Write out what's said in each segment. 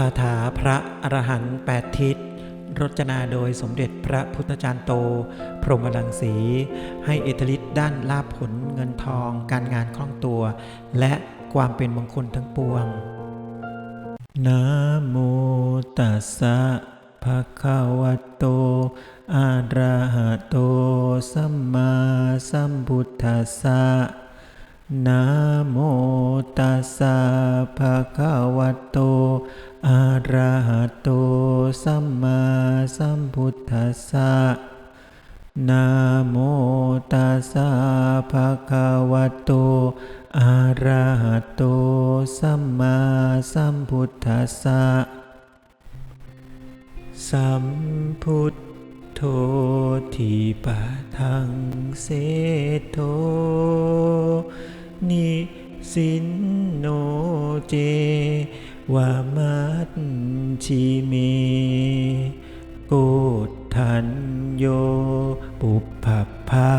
คาถาพระอรหันต์แปดทิศ รจนาโดยสมเด็จพระพุทธจารย์โต พรหมลังสี ให้อิทธิฤทธิ์ด้านลาภผลเงินทอง การงานคล่องตัว และความเป็นมงคลทั้งปวงนะโมตัสสะภะคะวะโตอะระหะโต สัมมาสัมพุทธัสสะ นะโมตัสสะภะคะวะโต อะระหะโต สัมมาสัมพุทธัสสะนะโมตัสสะภะคะวะโต อะระหะโต สัมมาสัมพุทธัสสะ สัมพุทโธทีปะทังเสโท นิสินโนเจวามัตชิเมโกทันโย ปุปภพา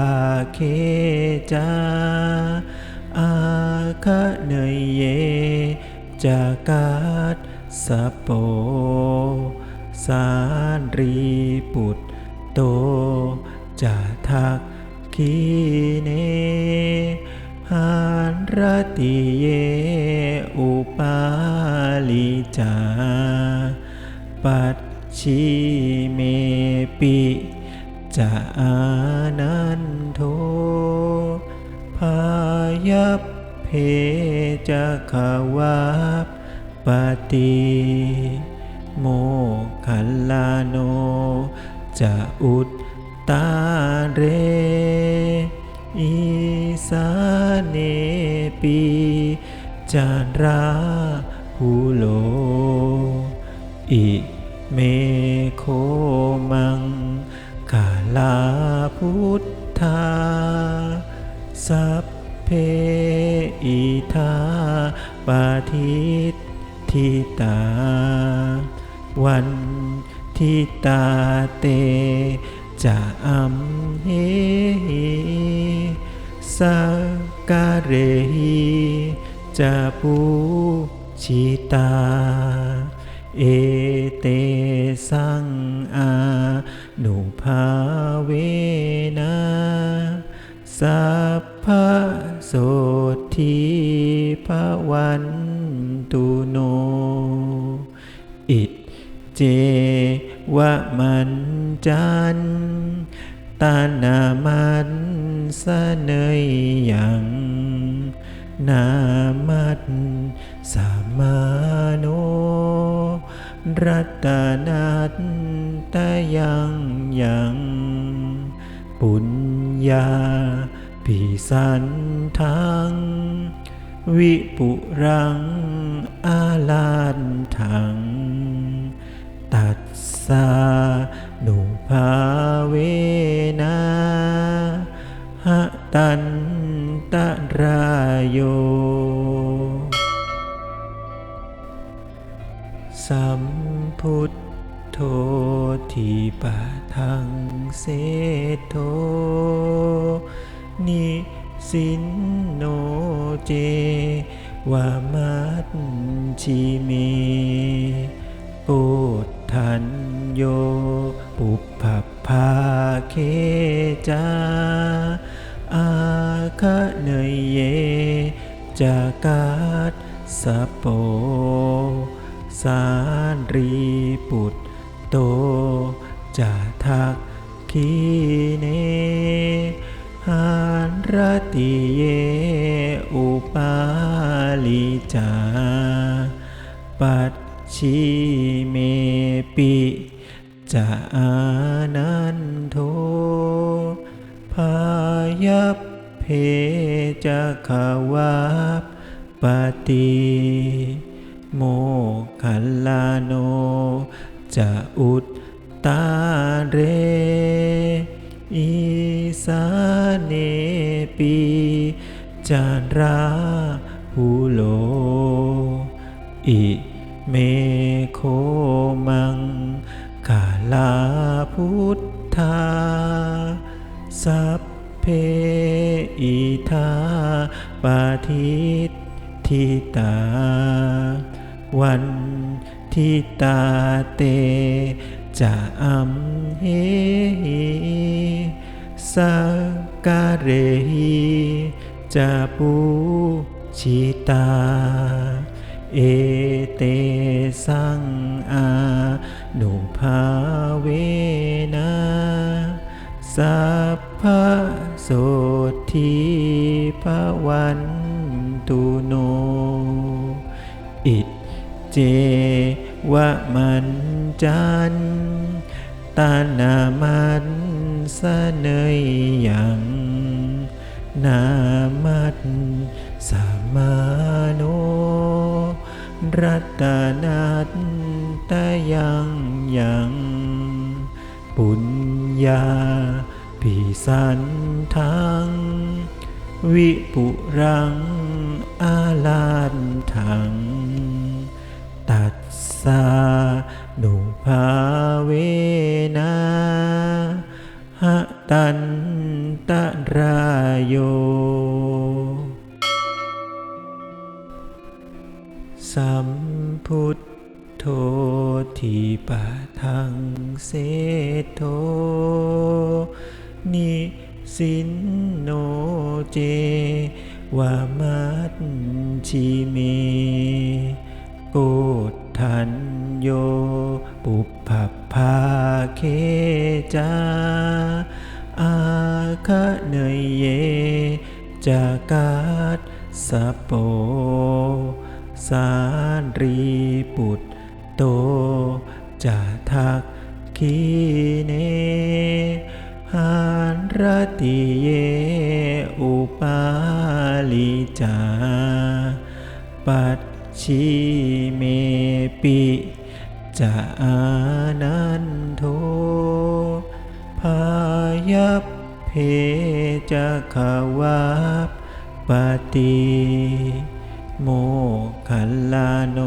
เคจาอาคะเนยเยจากาศสโป สารรีปุตโตจะทักขีเน หานรติเย อุปาลิจา ปัจฉิเมปิจานันโทพายัพเพจะขาวาปฏิโมคัลลาโนจะอุตตาเร อีสาเนปีจาราหูโล อิเมโคมังกาลาพุทธา สัพเพอิทาปาทิตทิตา วันทิตาเตจะอัมเห สัการเรหิจะปูชิตา เอเตสังอานุภาเวนะสัพพะโสทีภวันตุโน อิเจวะมันจันตานามัน สะเนยยังนามัตสามาโน รัตนัตตยังยังปุญญาปิสันทัง วิปุรัง อาลานทัง ตัสสานุภาเว ตันตะรายโย สัมพุทโธทีปะทังเสโทนิสินโนเจวามัตชิเมโกฏทันโย ปุปภพาเคจา คะเนยเย จากาศสโป สารรีปุตโตจะทักขีเนหานรติเย อุปาลิจา ปัจฉิเมปิจะอานันโทพายัพเพ จะขาวาปฏิโมคัลลาโนจะอุตตาเรอีสาเนปีจาราหูโล อิเมโคมังกาลาพุทธาสัพ อิทาปาทิตทิตา วันทิตาเตจะอัมเหสัการเรหิจะปูชิตา เอเตสังอานุภาเวนะสัพพะ สทีภวันตุโน อิเจวะมันจันตานามันสะเนยยังนามัตสามาโน รัตนัตตยังยัง ปุญญา ปิสันทัง วิปุรัง อาลานทัง ตัดสานุภาเวนะหะตันตรายโย สัมพุทโธทีปะทังเสโท นิสินโนเจวามัตชิเมโกฏทันโย ปุปภพาเคจา อาคะเนยเย จากาศสโป สารีปุตโตจะทักขีเน หานรติเย อุปาลิจา ปัจฉิเมปิจานันโทพายัพเพจะขาวาปปติโมคัลลาโน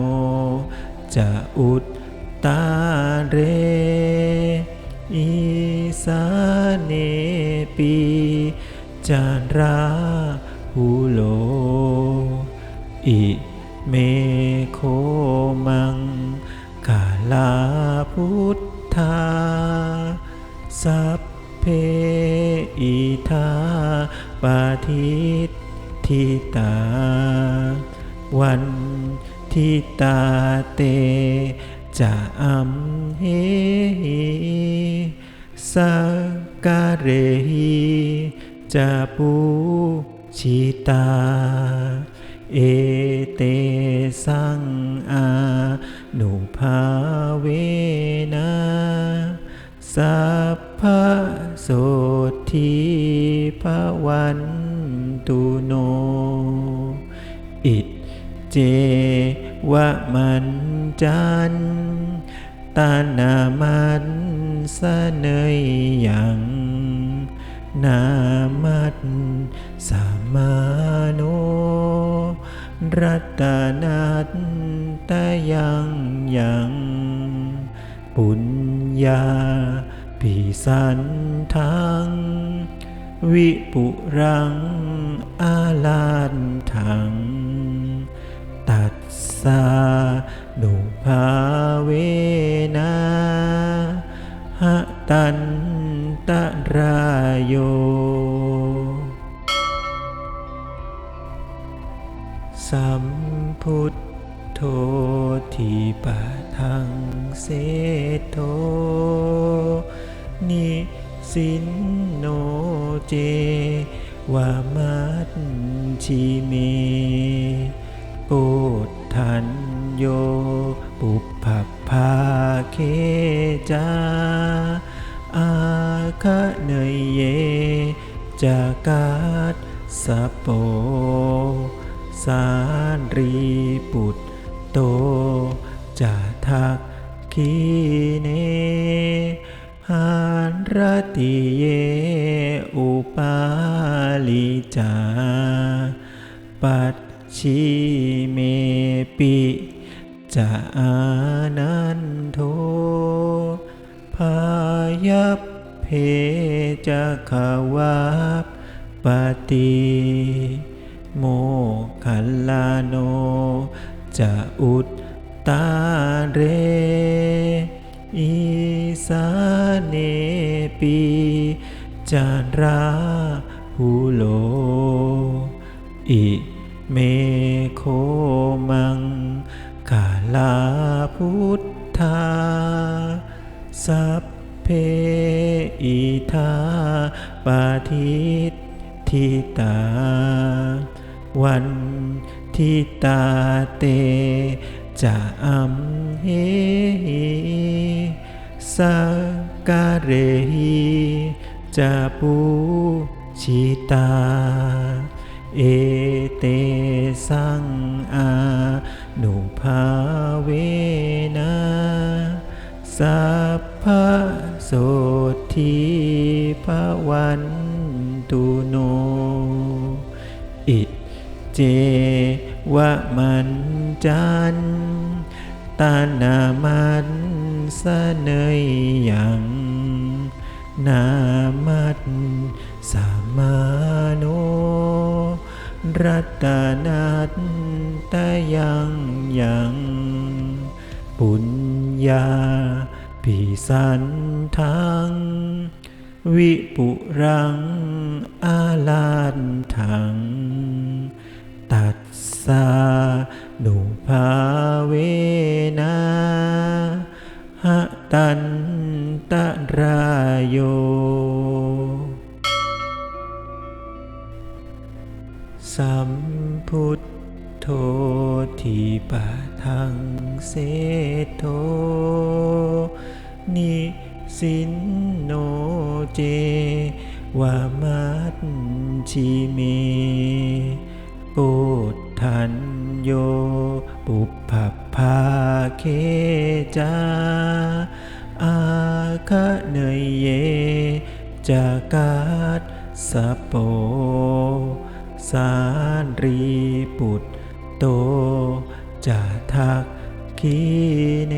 จะอุตตาเร อีสาเนปีจาราหุโล อิเมโคมังกาลาพุทธา สัพเพอิทาปาทิตทิตา วันทิตาเตจะอัมเห สักการเรหิจะปูชิตา เอเตสังอานุภาเวนะสัพพะโสทีภวันตุโน อิเจวะมันจันตานามัน สะเนยยังนามัตสมาโน รัตนัตตะยังยังปุญญาปิสันทัง วิปุรัง อาลานทัง ตัดสานุภาเวนะ ตันตรายโย สัมพุทโธทีปะทังเสโทนิสินโนเจวามัตชิเมโกฏทันโย ปุปภพาเคจา อาคะเนยเย จากาศสโป สารีปุตโตจะทักขีเนหานรติเย อุปาลิจา ปัจฉิเมปิจานันโทายพเพจะขาวาปปติโมคัลลาโนจะอุตตาเรอีสาเนปีจาราหูโล อิเมโคมังกาลาพุทธ สัพเพอิทาปาทิตทิตา วันทิตาเตจะอัมเหสักาเรหิจะปูชิตา เอเตสังอานุภาเวนะ สัพพะโสทีภวันตุโน อิเจวะมันจันตานามันสะเนยยังนามัตสามาโน รัตนัตตยังยังปุญ ญาปิสันทัง วิปุรัง อาลานถัง ตัดสานุภาเวนะหะตันตะรายโย สัมพุท โธทีปะทังเสโทนิสินโนเจวามัตชิเมโกฏทันโยปุปภพาเคจาอาคะเนยเยจากาสโป สารรีปุต โตจะทักขีเน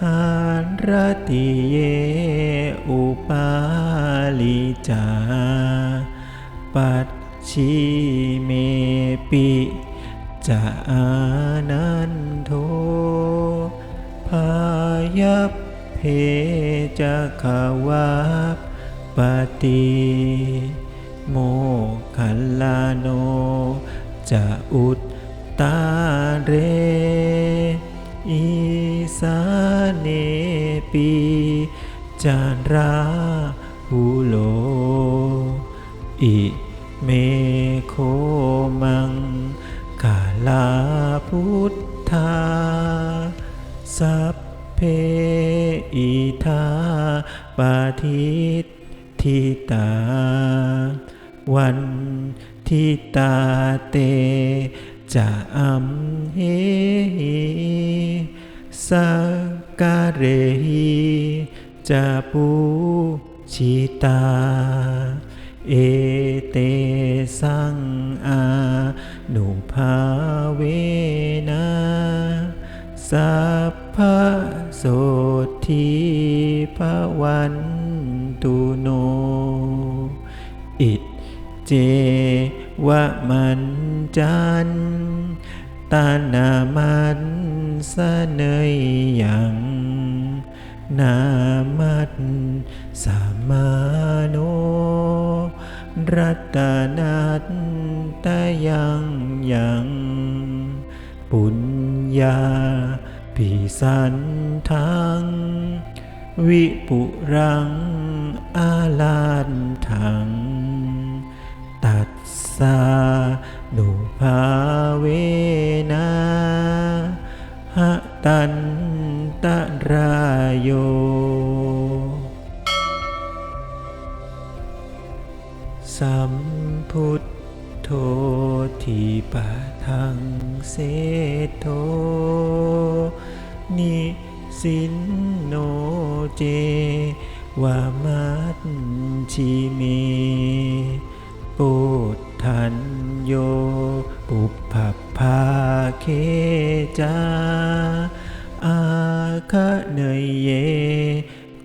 หานรติเยอุปาลิจา ปัจฉิเมปิจะอานันโทพายัพเพจะขาวาปฏิโมคัลลาโน จะอุตตาเรอีสาเนปีจาราหูโล อิเมโคมังกาลาพุทธา สัพเพอิทาปาทิตทิตา วัน ทิตาเต จะอัมเหสักการเรหิจะปูชิตา เอเตสังอานุภาเวนะสัพพะโสทีภวันตุโน อิเจ วะมันจันตานามันสะเนยยังนามัตสามาโน รัตนัตตยังยังปุญญาปิสันทัง วิปุรังอาลานถัง สานุภาเวนะหะตันตรายโย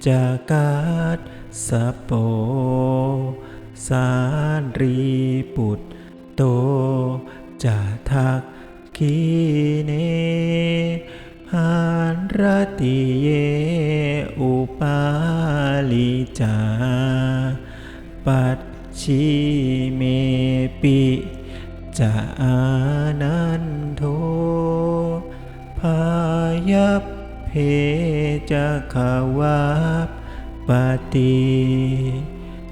จากาศสโป สารีปุตโตจะทักขีเนหานรติเย อุปาลิจา ปัจฉิเมปิจานันโทพายัพเพ จะขาวาปฏิ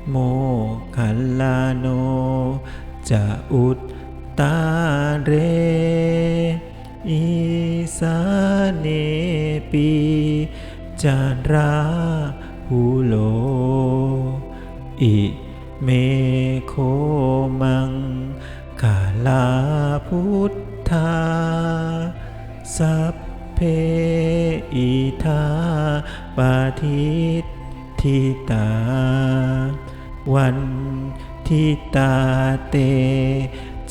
โมคัลลาโนจะอุตตาเรอีสาเนปีจาราหูโล อิเมโคมังกาลาพุทธาสัพ เพอิทาปาทิตทิตา วันทิตาเต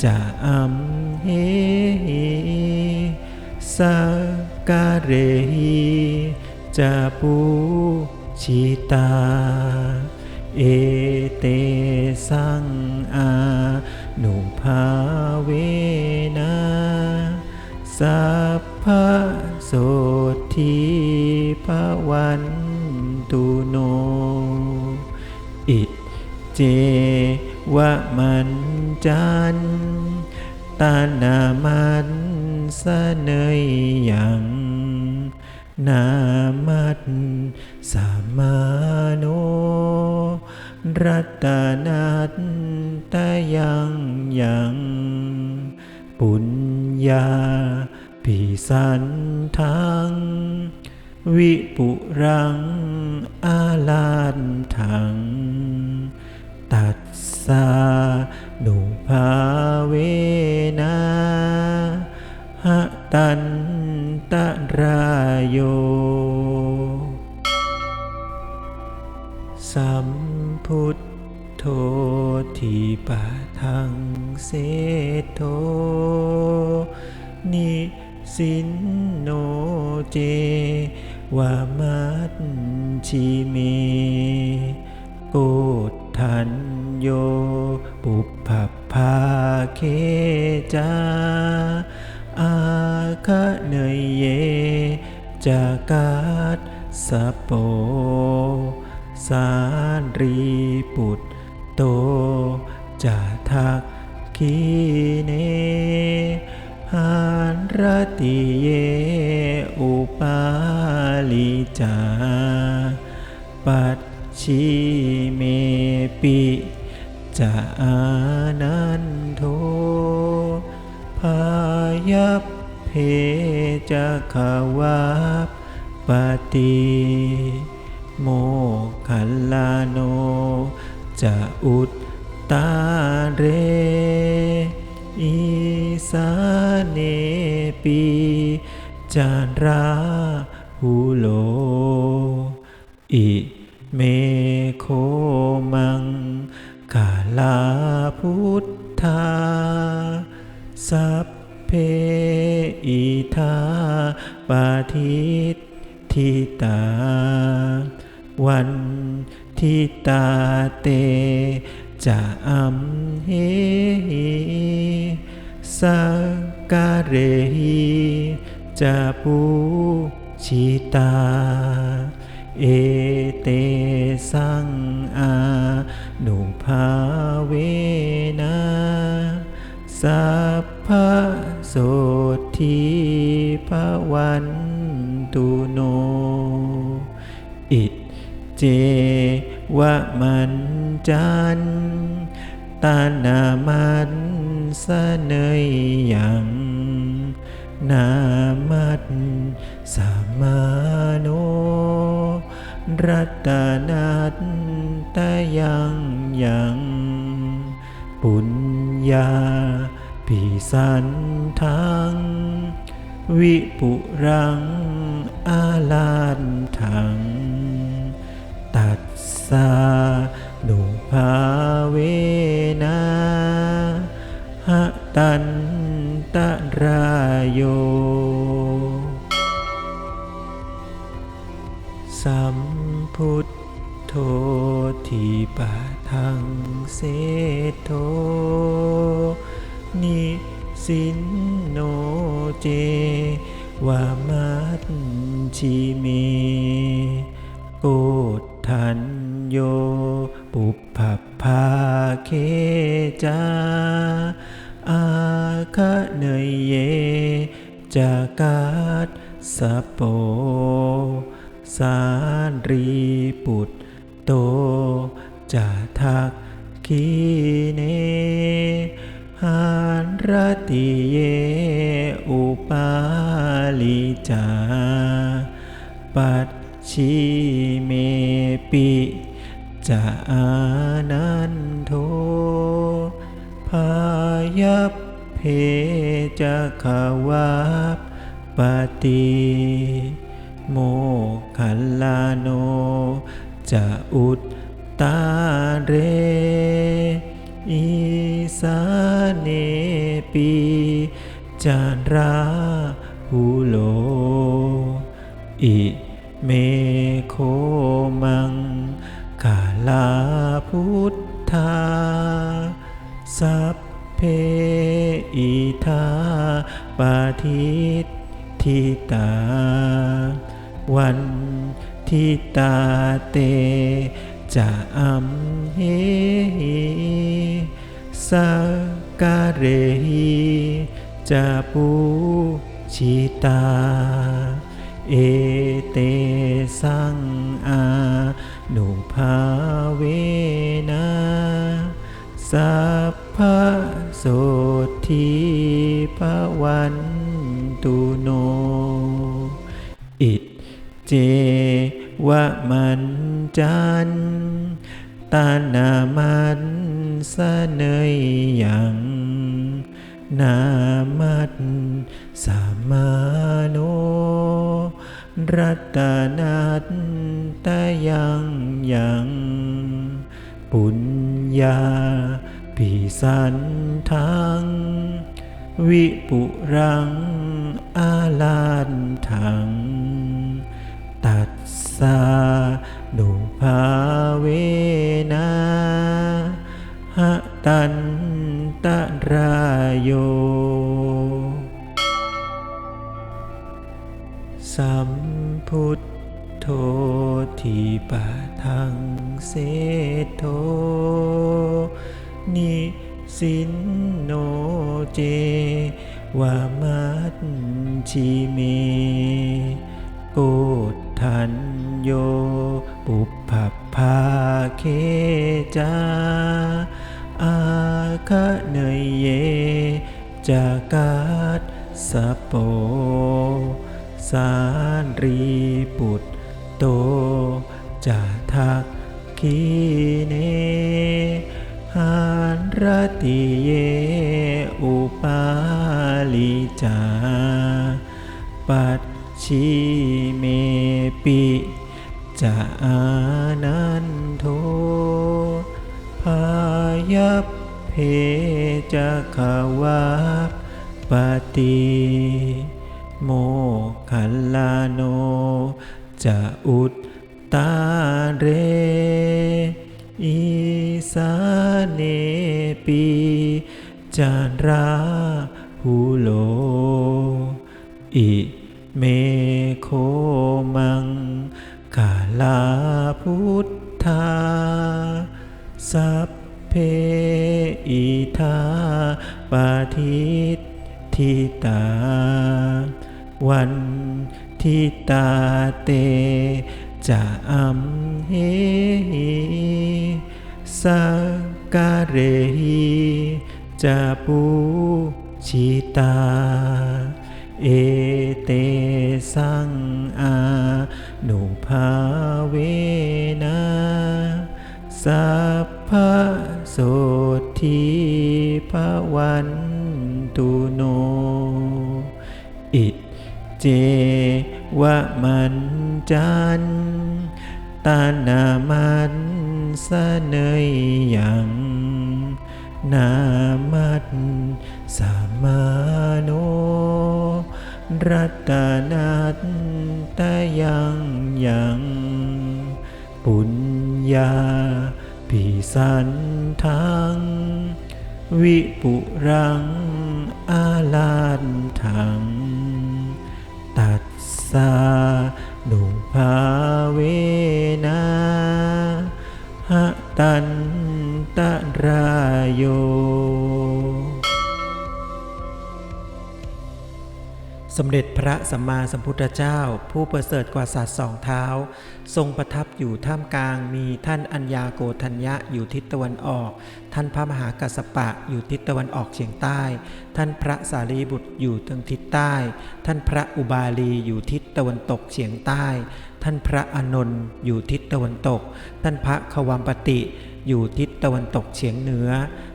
จะอัมเหสักาเรหิจะปูชิตา เอเตสังอานุภาเวนะสัพพะ โสทีภวันตุโน อิเจวะมันจันตานามันสะเนยยังนามัตสามาโน รัตนัตตะยังยัง ปุญญา ปิสันทัง วิปุรัง อาลานถัง ตัดสานุภาเวนะหะตันตะรายโย สัมพุทโธทีปะทังเสโทนิ สินโนเจ วามัตชิเมโกฏทันโย ปุปภพาเคจา อาคะเนยเย จากาศสโป สารีปุตโตจะทักขีเน หานรติเย อุปาลิจา ปัจฉิเมปิจานันโทพายัพเพจะขาวาปฏิโมคัลลาโนจะอุตตาเร อีสาเนปีจาราหูโล อิเมโคมังกาลาพุทธา สัพเพอิทาปาทิตทิตา วันทิตาเต จะอัมเหสักการเรหิจะปูชิตา เอเตสังอานุภาเวนะสัพพะโสทีภวันตุโน อิเจวะมัน จันตานามันสะเนยยังนามัตสามาโนรัตนัตตยังยังปุญญาปิสันทัง วิปุรังอาลานถัง ตัดสา นุภาเวนะหะตันตะรายโย สัมพุทโธทีปะทังเสโทนิสินโนเจวามัตชิเมโกฏทันโย ภาเคจาอาคะเนยเยจากาศสโป สารีปุตโตจะทักขีเนหานรติเย อุปาลิจา ปัจฉิเมปิ จะอานันโทพายัพเพจะขาวาปฏิโมคัลลาโนจะอุตตาเรอีสาเนปีจานราหูโลอิ พุทธา สัพเพอิทาปาทิตทิตา วันทิตาเตจะอัมเหสักการะหิจะปูชิตา เอเตสังอา นุภาเวนะสัพพะโสทีภวันตุโน อิเจวะมันจันตานามันสะเนยยังนามัตสามาโนรัตนัต ตยังยังปุญญาปิสันทัง วิปุรัง อาลานถัง ตัดสานุภาเวนะหะตันตะรายโย สัมพุทโธ ทีปะทังเสโทนิสินโนเจวามัตชิเมโกฏทันโย ปุพพภาเคจา อาคะเนยเย จากาศสปโป สารรีปุต กขีเนหานรติเย อุปาลิจา ปัจฉิเมปิจะานันโทพายัพเพจะขาวาปฏิโมคัลลาโนจะอุต ตาเรอีสาเนปีจานราหูโล อิเมโคมังกาลาพุทธา สัพเพอิทาปาทิตทิตา วันทิตาเต จะอัมเหสักการหิจะปูชิตา เอเตสังอานุภาเวนะสัพพะโสทีภวันตุโน อิเจวะมันจัน ตานามันสะเนยยังนามัตสามาโน รัตนัตตยังยังปุญญาปิสันทัง วิปุรังอาลานถัง สมเด็จพระสัมมาสัมพุทธเจ้า ผู้ประเสริฐกว่าสัตว์สองเท้า ทรงประทับอยู่ท่ามกลางมีท่านอัญญาโกธัญญะอยู่ทิศตะวันออก ท่านพระมหากัสปะอยู่ทิศตะวันออกเฉียงใต้ ท่านพระสารีบุตรอยู่ทางทิศใต้ ท่านพระอุบาลีอยู่ทิศตะวันตกเฉียงใต้ ท่านพระอนนท์อยู่ทิศตะวันตก ท่านพระขวัมปติ อยู่ทิศตะวันตกเฉียงเหนือ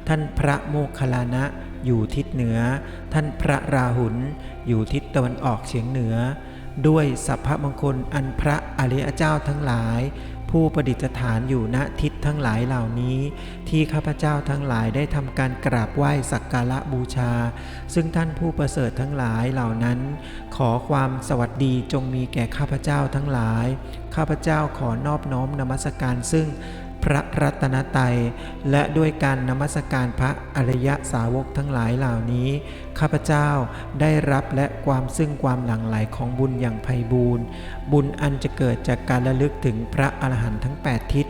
ท่านพระโมคคัลลานะ อยู่ทิศเหนือ ท่านพระราหุลอยู่ทิศตะวันออกเฉียงเหนือ ด้วยสัพพมงคลอันพระอริยเจ้าทั้งหลาย ผู้ประดิษฐานอยู่ณทิศทั้งหลายเหล่านี้ ที่ข้าพเจ้าทั้งหลายได้ทำการกราบไหว้สักการะบูชา ซึ่งท่านผู้ประเสริฐทั้งหลายเหล่านั้น ขอความสวัสดีจงมีแก่ข้าพเจ้าทั้งหลาย ข้าพเจ้าขอนอบน้อมนมัสการซึ่ง พระรัตนตรัย และด้วยการนมัสการพระอริยสาวกทั้งหลายเหล่านี้ ข้าพเจ้าได้รับและความซึ่งความหลั่งไหลของบุญอย่างไพบูรณ์บุญอันจะเกิดจากการระลึกถึงพระอรหันต์ทั้ง 8 ทิศ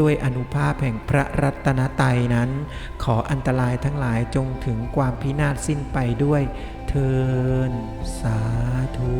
ด้วยอนุภาพแห่งพระรัตนตรัยนั้น ขออันตรายทั้งหลายจงถึงความพินาศสิ้นไปด้วยเทินสาธุ